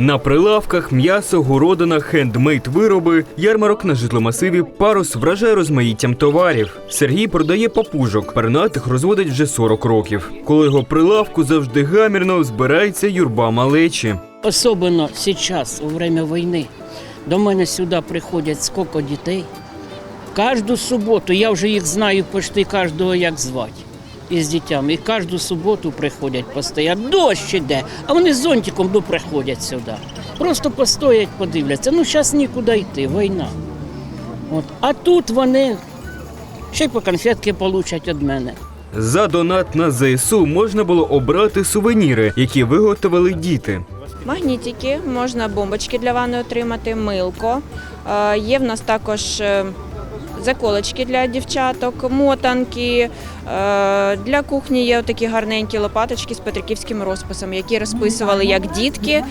На прилавках м'ясо, городина, хендмейд вироби, ярмарок на житломасиві парус вражає розмаїттям товарів. Сергій продає папужок, пернатих розводить вже 40 років. Коли його прилавку завжди гамірно збирається юрба малечі. Особенно сейчас, во время війни, до мене сюди приходять скільки дітей. Кожну суботу, я вже їх знаю почти кожного, як звати. Із дітьми. І кожну суботу приходять постійно. Дощ іде, а вони з зонтиком ну, приходять сюди. Просто постоять, подивляться. Ну, зараз нікуди йти, війна. От. А тут вони ще й по конфетки получать від мене. За донат на ЗСУ можна було обрати сувеніри, які виготовили діти. Магнітики, можна бомбочки для ванни отримати, милко. Е, Є в нас також е, заколочки для дівчаток, мотанки. Е, Для кухні є такі гарненькі лопаточки з петриківським розписом, які розписували як дітки,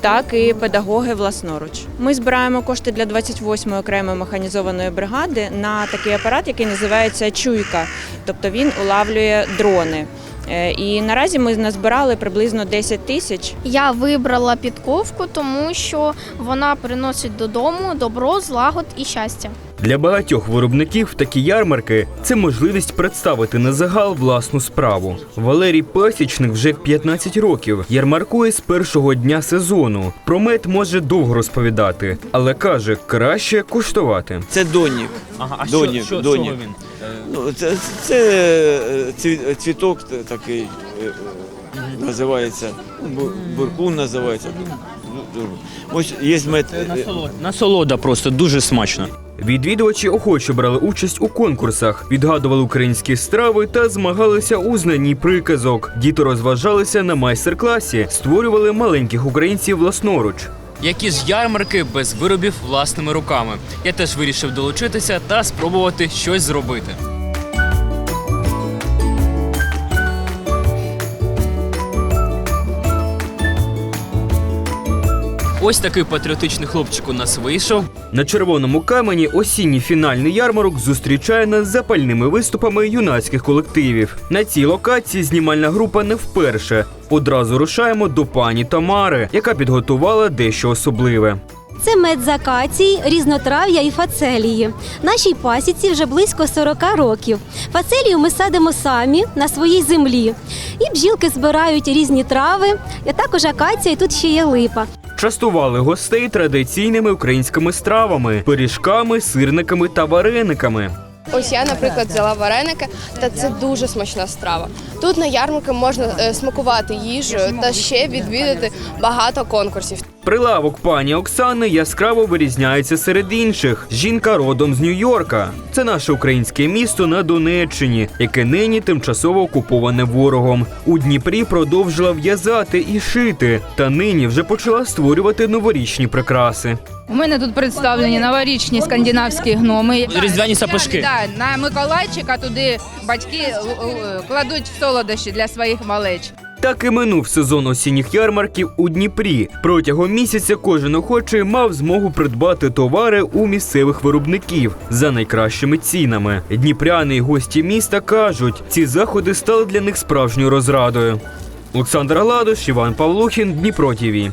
так і педагоги власноруч. Ми збираємо кошти для 28-ї окремої механізованої бригади на такий апарат, який називається чуйка, тобто він улавлює дрони. Е, І наразі ми назбирали приблизно 10 тисяч. Я вибрала підковку, тому що вона приносить додому добро, злагод і щастя. Для багатьох виробників такі ярмарки це можливість представити на загал власну справу. Валерій Пасічник вже 15 років ярмаркує з першого дня сезону. Про мед може довго розповідати, але каже, краще куштувати. Це донік. Ага, а Донік, що, що, донік. чого він? Ну, це, це е, цвіток такий е, е, називається. бу- Буркун називається. Ну, Ось є мед. е. Насолода просто дуже смачно. Відвідувачі охоче брали участь у конкурсах, відгадували українські страви та змагалися у знанні приказок. Діти розважалися на майстер-класі, створювали маленьких українців власноруч. Які ж ярмарки без виробів власними руками. Я теж вирішив долучитися та спробувати щось зробити. Ось такий патріотичний хлопчик у нас вийшов. На червоному камені осінній фінальний ярмарок зустрічає нас запальними виступами юнацьких колективів. На цій локації знімальна група не вперше. Одразу рушаємо до пані Тамари, яка підготувала дещо особливе. Це мед з акації, різнотрав'я і фацелії. Нашій пасіці вже близько 40 років. Фацелію ми садимо самі на своїй землі. І бджілки збирають різні трави, а також акація, і тут ще є липа. Частували гостей традиційними українськими стравами, пиріжками, сирниками та варениками. Ось я, наприклад, взяла вареники, та це дуже смачна страва. Тут на ярмарку можна е, смакувати їжу та ще відвідати багато конкурсів. Прилавок пані Оксани яскраво вирізняється серед інших. Жінка родом з Нью-Йорка. Це наше українське місто на Донеччині, яке нині тимчасово окуповане ворогом. У Дніпрі продовжила в'язати і шити, та нині вже почала створювати новорічні прикраси. У мене тут представлені новорічні скандинавські гноми. Різдвяні сапожки. Да, на Миколайчика туди батьки е, е, кладуть солодощі для своїх малеч. Так і минув сезон осінніх ярмарків у Дніпрі. Протягом місяця кожен охочий мав змогу придбати товари у місцевих виробників за найкращими цінами. Дніпряни й гості міста кажуть, ці заходи стали для них справжньою розрадою. Олександр Гладуш, Іван Павлухін, Дніпро ТІВІ.